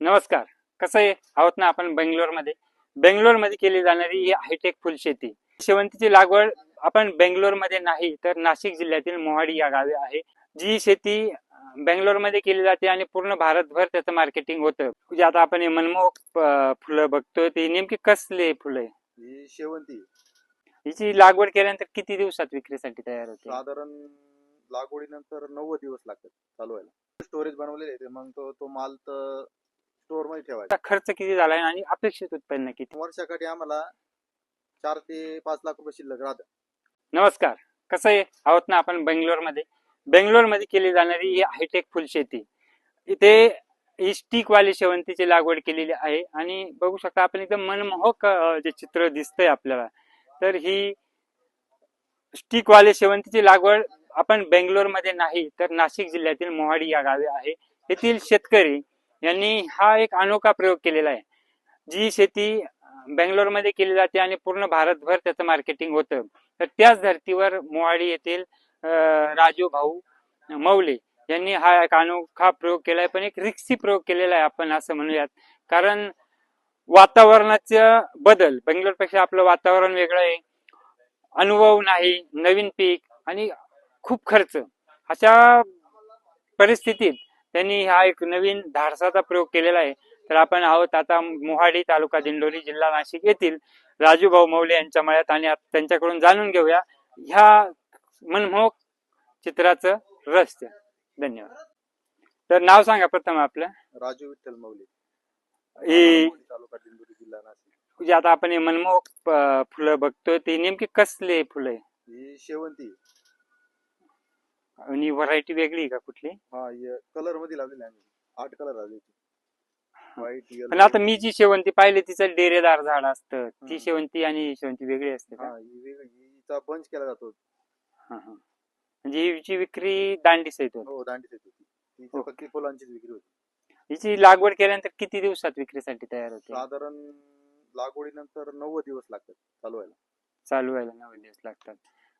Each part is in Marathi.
नमस्कार. कसं आहे? आहोत ना आपण बेंगलोरमध्ये. बेंगलोरमध्ये केली जाणारी ही हायटेक फुलशेती शेवंतीची लागवड आपण बेंगलोरमध्ये नाही तर नाशिक जिल्ह्यातील मोहाडी या गावी आहे. जी शेती बेंगलोरमध्ये केली जाते आणि पूर्ण भारतभर त्याचं मार्केटिंग होतं. जे आता आपण हे मनमोहक फुलं बघतोय ती नेमकी कसले फुलं आहे? ही शेवंती. हिची लागवड केल्यानंतर किती दिवसात विक्रीसाठी तयार होते? साधारण लागवडीनंतर नव्वद दिवस लागतात चालू व्हायला स्टोरेज बनवलेले मग तो तो माल तर स्टोअरमध्ये ठेवायचा. आता खर्च किती झालाय आणि अपेक्षित उत्पन्न किती? वर्षाकाठी आम्हाला चार ते पाच लाख रुपये शिल्लक राहतात नमस्कार. कसं आहे? आहोत ना आपण बेंगलोरमध्ये. बेंगलोरमध्ये केली जाणारी ही हायटेक फुलशेती इथे ही स्टिकवाली शेवंतीची लागवड केलेली आहे आणि बघू शकता आपण एकदम मनमोहक जे चित्र दिसतंय आपल्याला तर ही स्टिकवाली शेवंतीची लागवड आपण बेंगलोरमध्ये नाही तर नाशिक जिल्ह्यातील मोहाडी या गावी आहे. येथील शेतकरी यांनी हा एक अनोखा प्रयोग केलेला आहे. जी शेती बेंगलोरमध्ये केली जाते आणि पूर्ण भारतभर त्याचं मार्केटिंग होतं. तर त्याच धर्तीवर मोवाडी येथील राजू भाऊ मौले यांनी हा एक अनोखा प्रयोग केलाय पण एक रिक्सी प्रयोग केलेला आहे आपण असं म्हणूयात. कारण वातावरणाचा बदल बेंगलोरपेक्षा आपलं वातावरण वेगळं आहे. अनुभव नाही नवीन पीक आणि खूप खर्च. अशा परिस्थितीत त्यांनी हा एक नवीन धाडसाचा प्रयोग केलेला आहे. तर आपण आहोत आता मोहाडी तालुका दिंडोरी जिल्हा नाशिक येथील राजूभाऊ मौले यांच्या मळ्यात आणि त्यांच्याकडून जाणून घेऊया ह्या मनमोहक चित्राचं रहस्य. धन्यवाद. तर नाव सांगा प्रथम आपलं. राजू विठ्ठल मौली. ही तालुका दिंडोरी जिल्हा नाशिक. आता आपण हे मनमोहक फुलं बघतोय ते नेमकी कसले फुलं आहे? ही शेवंती आणि व्हरायटी वेगळी आहे का कुठली? हा कलरमध्ये लावलेली आहे आम्ही. आठ कलर लावले व्हाईट पण आता मी जी शेवंती पाहिली तिचं डेरेदार झाड असतं. ती. शेवंती आणि ही शेवंती वेगळी असते का? हिचा बंच केला जातो. हा, हा. म्हणजे हिची विक्री दांडी सहित होती. हो हो. फुलांचीच विक्री होती. हिची लागवड केल्यानंतर किती दिवसात विक्रीसाठी तयार होते? साधारण लागवडीनंतर नव्वद दिवस लागतात चालू व्हायला चालू व्हायला नऊ दिवस लागतात.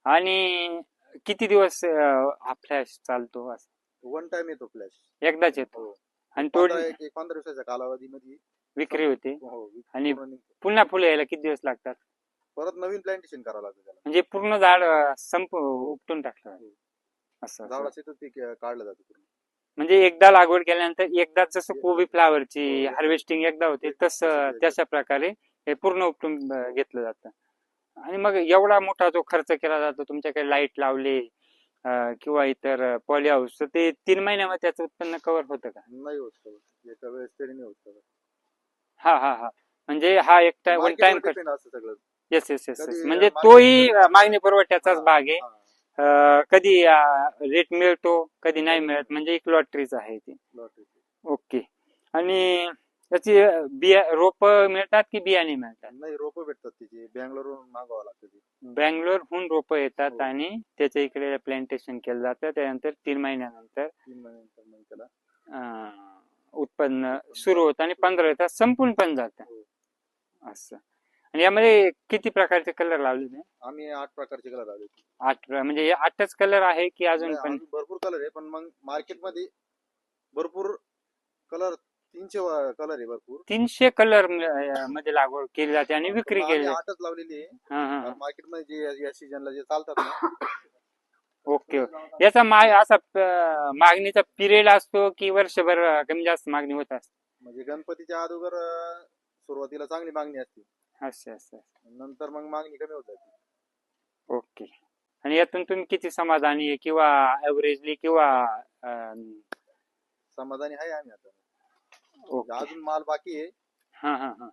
आणि किती दिवस हा फ्लॅश चालतो असं? वन टाइम येतो फ्लॅश एकदाच येतो. हो. आणि तो पंधरा एक एक पंधरा दिवसाच्या कालावधीमध्ये विक्री होते. हो आणि पूर्ण निघतो. पुन्हा फुलं यायला किती दिवस लागतात? परत नवीन प्लांटेशन करावं लागतं त्याला. म्हणजे पूर्ण झाड अं, संप उपटून टाकलं. असं असं. झाडाचं येतं ते के- काढलं जातं पूर्ण. म्हणजे एकदा लागवड केल्यानंतर एकदा जसं कोबी फ्लावरची हो. हार्वेस्टिंग एकदा होते तसं त्याच्या प्रकारे हे पूर्ण उपटून अं, घेतलं जातं. आणि मग एवढा मोठा जो खर्च केला जातो तुमच्याकडे लाइट लावले किंवा इतर पॉली हाऊस तर ते तीन महिन्यामध्ये त्याचं उत्पन्न कव्हर होतं का? नाही होत cover. एका वेळेस तरी नाही होत cover. हा हा हा. म्हणजे हा एक टाइम वन Market टाइम वर depend असतं सगळं. येस येस येस कधी म्हणजे market तोही अं, मागणी पुरवठ्याचाच भाग आहे. हा, अं, कधी रेट मिळतो कधी नाही मिळत म्हणजे एक लॉटरीच आहे ती. Lottery. ओके आणि त्याची बिया रोप मिळतात की बियाणे मिळतात? नाही रोपं भेटतात त्याची बँगलोरवरून मागवावं लागतं ती. बँगलोरहून रोप येतात हो. आणि त्याच्या इकडे प्लांटेशन केलं जातं. त्यानंतर तीन महिन्यानंतर तीन महिन्यानंतर मग त्याला अं, उत्पन्न सुरू होतं आणि पंधरा येतात संपून पण जातं. हो. असं. आणि यामध्ये किती प्रकारचे कलर लावले आम्ही आठ प्रकारचे कलर लावले आठ प्र- म्हणजे हे आठच कलर आहे की अजून पण? भरपूर कलर आहे पण मग मार्केटमध्ये भरपूर कलर तीनशे कलर आहे भरपूर. तीनशे कलरमध्ये लागवड केली जाते आणि विक्री केली आम्ही जाते. आठच लावलेली आहे. हा, हा, हा. मार्केटमध्ये जे या सीजनला जे चालतात ना. Okay okay. याचा मा असा प- मागणीचा पिरियड असतो की वर्षभर अं, कमी जास्त मागणी होत असते? म्हणजे गणपतीच्या अगोदर अं, सुरुवातीला चांगली मागणी असते. असं असं नंतर मग मागणी कमी होत जाते. ओके. आणि यातून तुम्ही किती समाधानी आहे? किंवा ऍव्हरेजली किंवा अं, समाधानी आहे आम्ही आता. ओके. अजून माल बाकी आहे. हा हा हा.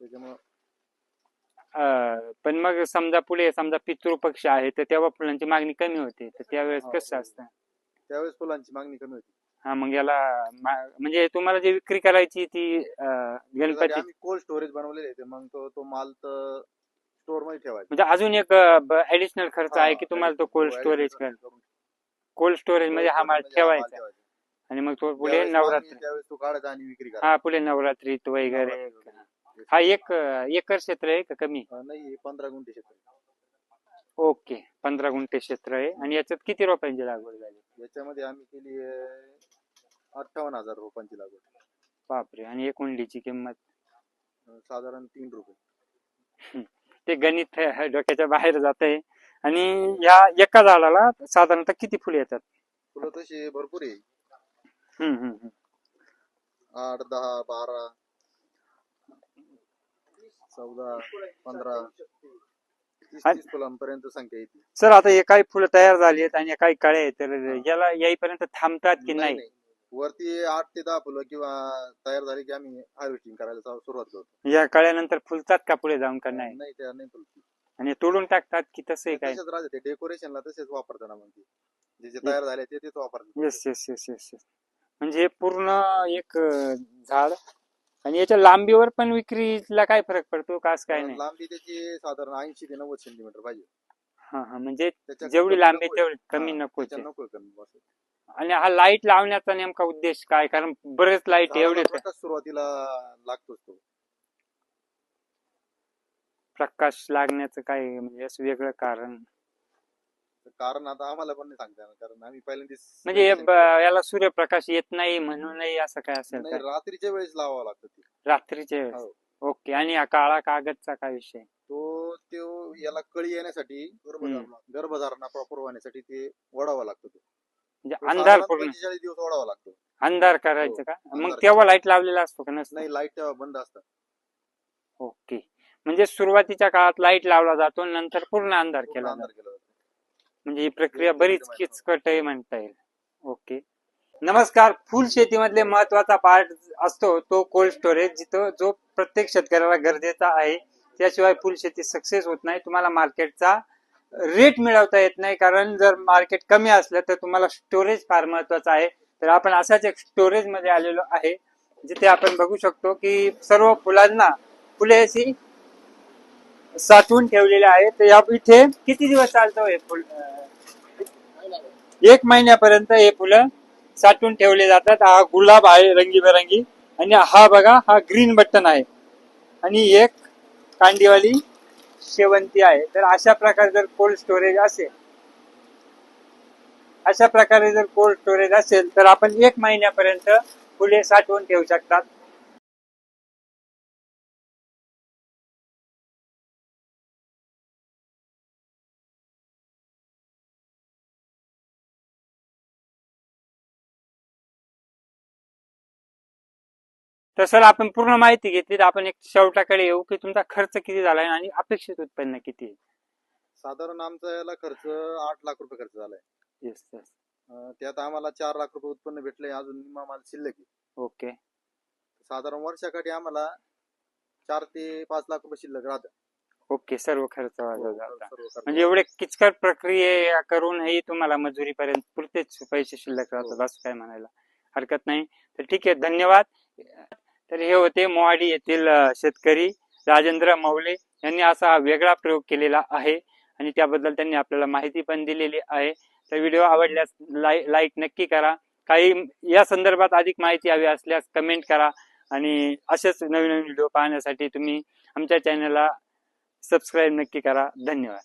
त्याच्यामुळे अं, पण मग समजा पुढे समजा पितृपक्ष आहे तर तेव्हा फुलांची मागणी कमी होते. तर त्यावेळेस हो, कसं हो. असतं? त्यावेळेस फुलांची मागणी कमी होती. हा मग याला मा- म्हणजे तुम्हाला जी विक्री करायची ती अं, त्यासाठी गणपती आम्ही कोल्ड स्टोरेज बनवलेले आहे ते मग तो तो माल तर स्टोरमध्ये ठेवायचा. म्हणजे अजून एक ऍडिशनल खर्च आहे की तुम्हाला तो कोल्ड स्टोरेज कोल्ड स्टोरेजमध्ये हा माल ठेवायचा. आणि मग तो पुढे नवरात्री. त्यावेळेस तो काढायचा आणि विक्री हा पुढे नवरात्रीत वगैरे. हा एक एकर क्षेत्र आहे का कमी? नाही पंधरा गुंठे क्षेत्र आहे. ओके पंधरा गुंठे क्षेत्र आहे. आणि याच्यात किती रोपांची लागवड झाली? याच्यामध्ये आम्ही केली अठ्ठावन्न हजार रोपांची लागवड. बापरे आणि एक कुंडीची किंमत? अं, साधारण तीन रुपये ते गणित डोक्याच्या बाहेर जात आहे आणि या एका झाडाला साधारणतः किती फुले येतात? फुलं तशी भरपूर आहे. हम्म, हम्म, हम्म. आठ दहा बारा चौदा पंधरा तीस आणि- तीस फुलांपर्यंत संख्या येते. सर आता हे काही फुलं तयार झाली आहेत आणि काही काळे आहेत तर याला याईपर्यंत थांबतात की नाही, नाही? नाही. वरती आठ ते दहा फुलं किंवा तयार झाली की आम्ही हार्वेस्टिंग करायला चालू- सुरुवात करतो. या काळ्यानंतर फुलतात का पुढे जाऊन का नाही? नाही त्या नाही फुलती. आणि तोडून टाकतात की तसंही काय? तसेच राहते. ते डेकोरेशनला तसेच वापरताना म्हणजे जे जे तयार झाले ते तेच वापरतात. Yes yes yes yes yes म्हणजे पूर्ण एक झाड. आणि याच्या लांबीवर पण विक्रीला काय फरक पडतो? का असं काय नाही? लांबी त्याची साधारण ऐंशी ते नव्वद सेंटीमीटर पाहिजे. हा हा. म्हणजे त्याच्या जेवढी लांबी. तेवढी कमी हा, त्याच्या आहे. नको कमी बस. आणि हा लाइट लावण्याचा नेमका उद्देश काय? कारण बरेच लाइट एवढे प्रकाश सुरुवातीला लागतोच तो. प्रकाश लागण्याचं काय म्हणजे असं वेगळं कारण? कारण आता आम्हाला पण नाही सांगता येणार कारण आम्ही पहिल्यांदाच म्हणजे हे ब- याला सूर्यप्रकाश येत नाही म्हणूनही असं काय असेल नाही, का रात्रीच्या वेळेस लावावं लागतं ते. रात्रीच्या वेळेस? हो. ओके. आणि हा काळा कागदचा काय विषय? तो तो याला कळी येण्यासाठी गर्भधारणा प्रॉपर होण्यासाठी ते ओढावा लागतो तो. म्हणजे तो अंधार साधारण पूर्ण. 45 दिवस ओढावा लागतो. अंधार करायचं का? हो, मग अंधार तेव्हा लाइट लावलेला असतो का? नसतो? नाही लाइट बंद असतात. ओके. म्हणजे सुरुवातीच्या काळात लाइट लावला जातो नंतर पूर्ण अंधार पूर्ण केला अंधार केला जातो. म्हणजे ही प्रक्रिया बरीच किचकट आहे म्हणता येईल. ओके. नमस्कार. फुल शेतीमधले महत्त्वाचा पार्ट असतो तो कोल्ड स्टोरेज जिथं जो प्रत्येक शेतकऱ्याला गरजेचा आहे त्याशिवाय फुल शेती सक्सेस होत नाही. तुम्हाला मार्केटचा रेट मिळवता येत नाही कारण जर मार्केट कमी असलं तर तुम्हाला स्टोरेज फार महत्त्वाचा आहे. तर आपण असाच एक स्टोरेजमध्ये आलेलो आहे जिथे आपण बघू शकतो की सर्व फुलांना फुले अशी साठवून ठेवलेले आहे तर या इथे किती दिवस चालतो हे फुल? एक महिन्यापर्यंत हे फुलं साठवून ठेवले जातात. हा गुलाब आहे रंगीबेरंगी. आणि हा बघा हा ग्रीन बटन आहे. आणि एक कांडीवाली शेवंती आहे. तर अशा प्रकारे जर कोल्ड स्टोरेज असेल अशा प्रकारे जर कोल्ड स्टोरेज असेल तर आपण एक महिन्यापर्यंत फुले साठवून ठेवू शकतात. तर सर आपण पूर्ण माहिती घेतली तर आपण एक शेवटाकडे येऊ की तुमचा खर्च किती झालाय आणि अपेक्षित उत्पन्न किती आहे. साधारण आमचा याला खर्च आठ लाख रुपये खर्च झालाय. येस येस अं, त्यात आम्हाला चार लाख रुपये उत्पन्न भेटले अजून निम्मा माल शिल्लक आहे. ओके साधारण वर्षाकाठी आम्हाला चार ते पाच लाख रुपये शिल्लक राहतात ओके सर्व खर्च हो, वाजवला. म्हणजे एवढे किचकट प्रक्रिये करूनही तुम्हाला मजुरीपर्यंत पुरतेच पैसे शिल्लक राहतात हो. असं काय म्हणायला हरकत नाही. तर ठीक आहे धन्यवाद. तर हे होते मोहाडी येथील शेतकरी राजेंद्र मौले यांनी असा हा वेगळा प्रयोग केलेला आहे आणि त्याबद्दल त्यांनी आपल्याला माहिती पण दिलेली आहे. तर व्हिडिओ आवडल्यास लाईक लाईक नक्की करा. काही या संदर्भात अधिक माहिती हवी असल्यास कमेंट करा आणि असेच नवीन नवीन व्हिडिओ पाहण्यासाठी तुम्ही आमच्या चॅनलला सबस्क्राईब नक्की करा. धन्यवाद.